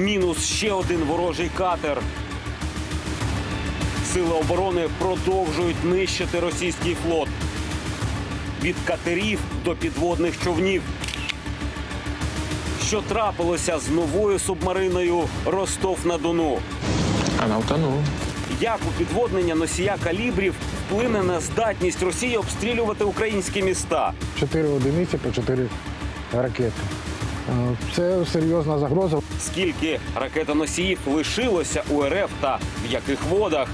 Мінус ще один ворожий катер. Сили оборони продовжують нищити російський флот. Від катерів до підводних човнів. Що трапилося з новою субмариною Ростов на Дону? Она утонула. Як у підводнення носія калібрів вплине на здатність Росії обстрілювати українські міста? Чотири одиниці по чотири ракети. Е, Це серйозна загроза. Скільки ракетоносіїв лишилося у РФ та в яких водах?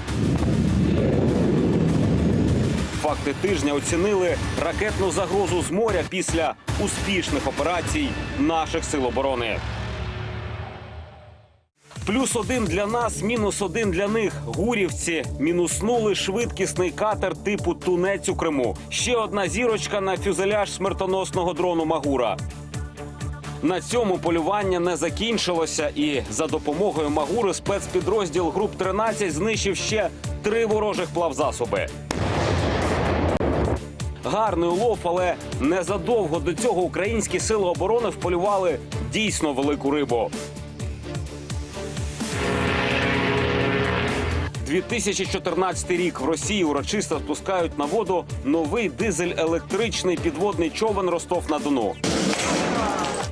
Факти тижня оцінили ракетну загрозу з моря після успішних операцій наших сил оборони. Плюс один для нас, мінус один для них. Гурівці мінуснули швидкісний катер типу Тунець у Криму. Ще одна зірочка на фюзеляж смертоносного дрону Магура. На цьому полювання не закінчилося, і за допомогою Магури спецпідрозділ груп 13 знищив ще три ворожих плавзасоби. Гарний улов, але незадовго до цього українські сили оборони вполювали дійсно велику рибу. 2014 рік в Росії урочисто спускають на воду новий дизель-електричний підводний човен Ростов на Дону.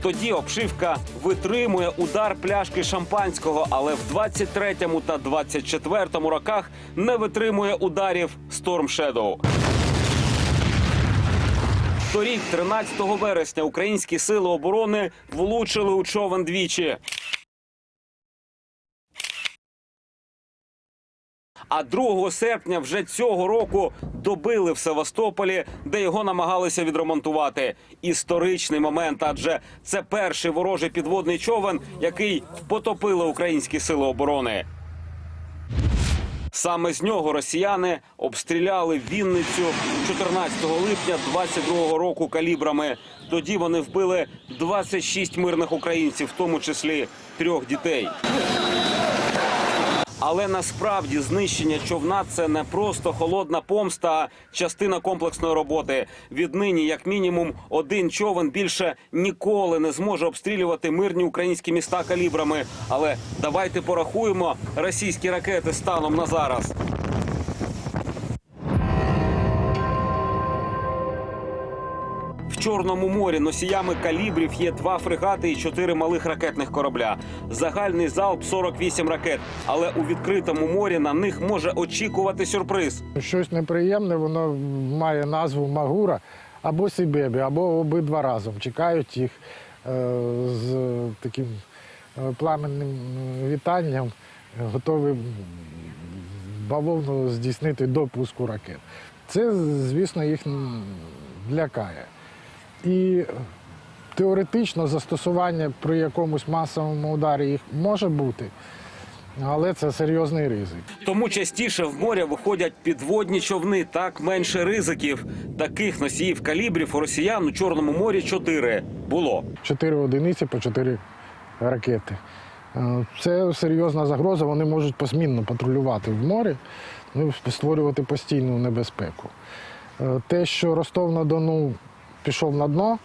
Тоді обшивка витримує удар пляшки шампанського, але в 23-му та 24-му роках не витримує ударів Storm Shadow. Торік, 13 вересня, українські сили оборони влучили у човен двічі. А 2 серпня вже цього року добили в Севастополі, де його намагалися відремонтувати. Історичний момент, адже це перший ворожий підводний човен, який потопили українські сили оборони. Саме з нього росіяни обстріляли Вінницю 14 липня 22 року калібрами. Тоді вони вбили 26 мирних українців, в тому числі трьох дітей. Але насправді знищення човна це не просто холодна помста, а частина комплексної роботи. Віднині, як мінімум, один човен більше ніколи не зможе обстрілювати мирні українські міста калібрами. Але давайте порахуємо російські ракети станом на зараз. Чорному морі носіями калібрів є два фрегати і чотири малих ракетних корабля. Загальний залп 48 ракет. Але у відкритому морі на них може очікувати сюрприз. Щось неприємне, воно має назву Магура або Сібебі, або обидва разом. Чекають їх е, з таким е, пламенним вітанням, готові бавовно здійснити до пуску ракет. Це, звісно, їх лякає. І теоретично застосування при якомусь масовому ударі їх може бути, але це серйозний ризик. Тому частіше в море виходять підводні човни, так менше ризиків. Таких носіїв калібрів у росіян у Чорному морі чотири було. Чотири одиниці по чотири ракети. Е, Це серйозна загроза. Вони можуть посмінно патрулювати в морі, ну, створювати постійну небезпеку. Е, Те, що Ростов на Дону пішов на дно,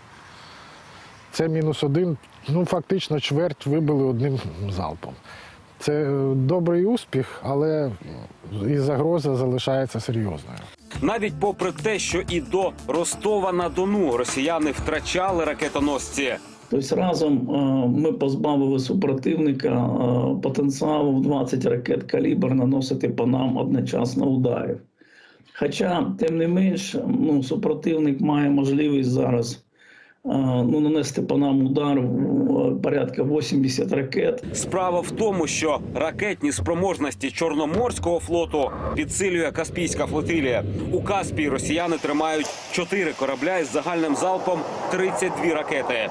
це мінус один. Ну, фактично, чверть вибили одним залпом. Це е, добрий успіх, але і загроза залишається серйозною. Навіть попри те, що і до Ростова на Дону росіяни втрачали ракетоносці. Тобто разом е, ми позбавили супротивника е, потенціалу в 20 ракет калібр наносити по нам одночасно ударів. Хоча, тим не менш, ну, супротивник має можливість зараз ну, нанести по нам удар порядка 80 ракет. Справа в тому, що ракетні спроможності Чорноморського флоту підсилює Каспійська флотилія. У Каспії росіяни тримають чотири корабля із загальним залпом 32 ракети.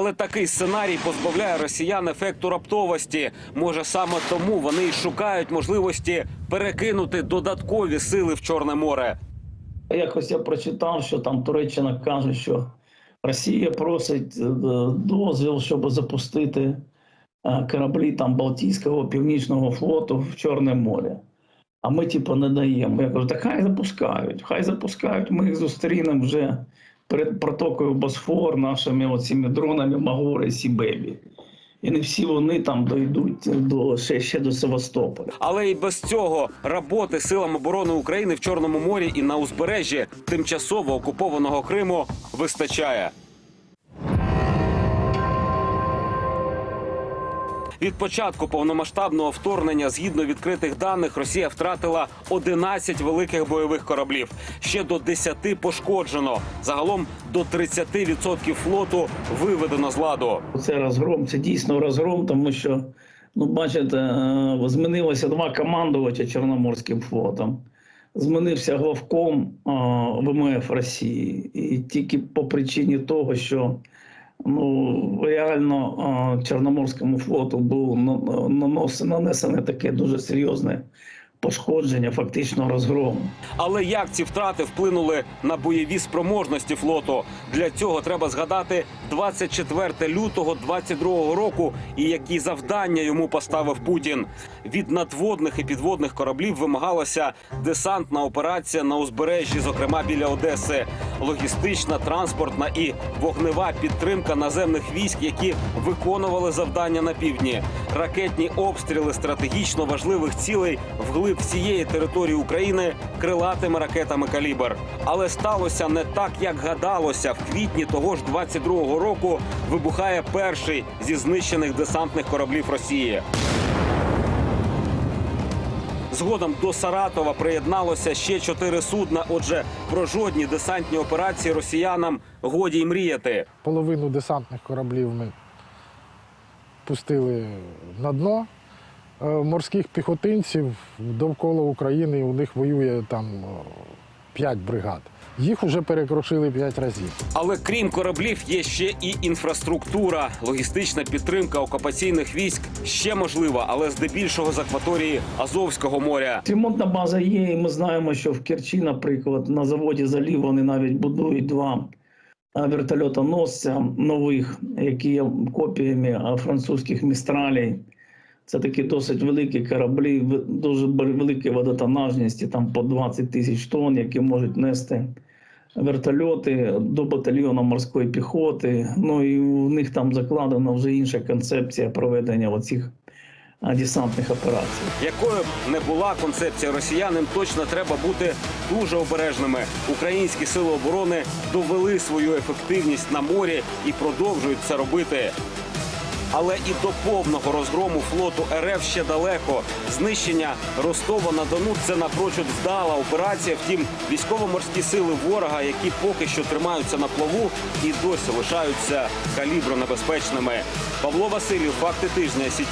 Але такий сценарій позбавляє росіян ефекту раптовості. Може, саме тому вони й шукають можливості перекинути додаткові сили в Чорне море. Якось я прочитав, що там Туреччина каже, що Росія просить е, дозвіл, щоб запустити е, кораблі там Балтійського північного флоту в Чорне море. А ми, типу, не даємо. Я кажу, так хай запускають, хай запускають. Ми їх зустрінемо вже перед протокою Босфор нашими оціми дронами Магори Сібебі. І не всі вони там дойдуть до ще, ще до Севастополя. Але і без цього роботи силам оборони України в Чорному морі і на узбережжі тимчасово окупованого Криму вистачає. Від початку повномасштабного вторгнення, згідно відкритих даних, Росія втратила 11 великих бойових кораблів. Ще до 10 пошкоджено. Загалом до 30% флоту виведено з ладу. Це розгром, це дійсно розгром, тому що, ну, бачите, е, змінилося два командувача Чорноморським флотом. Змінився главком е, ВМФ Росії. І тільки по причині того, що ну, реально Чорноморському флоту було нанесене таке дуже серйозне пошкодження, фактично розгром. Але як ці втрати вплинули на бойові спроможності флоту? Для цього треба згадати 24 лютого 22 року і які завдання йому поставив Путін. Від надводних і підводних кораблів вимагалася десантна операція на узбережжі, зокрема біля Одеси, логістична, транспортна і вогнева підтримка наземних військ, які виконували завдання на півдні, ракетні обстріли стратегічно важливих цілей вглиб всієї території України крилатими ракетами калібр. Але сталося не так, як гадалося. В квітні того ж 22-го року вибухає перший зі знищених десантних кораблів Росії. Згодом до Саратова приєдналося ще чотири судна. Отже, про жодні десантні операції росіянам годі й мріяти. Половину десантних кораблів ми пустили на дно. Е, Морських піхотинців довкола України у них воює там 5 бригад. Їх вже перекрушили 5 разів. Але крім кораблів, є ще і інфраструктура, логістична підтримка окупаційних військ ще можлива, але здебільшого з акваторії Азовського моря. Ремонтна база є, і ми знаємо, що в Керчі, наприклад, на заводі залів вони навіть будують два вертольотоносця нових, які є копіями французьких містралей. Це такі досить великі кораблі, дуже великі водотонажності, там по 20 тисяч тонн, які можуть нести вертольоти до батальйону морської піхоти. Ну і в них там закладена вже інша концепція проведення оцих десантних операцій. Якою б не була концепція росіянам, точно треба бути дуже обережними. Українські сили оборони довели свою ефективність на морі і продовжують це робити. Але і до повного розгрому флоту РФ ще далеко. Знищення Ростова на Дону це напрочуд вдала операція. Втім, військово-морські сили ворога, які поки що тримаються на плаву і досі лишаються калібронебезпечними. Павло Васильєв, факти тижня Сіті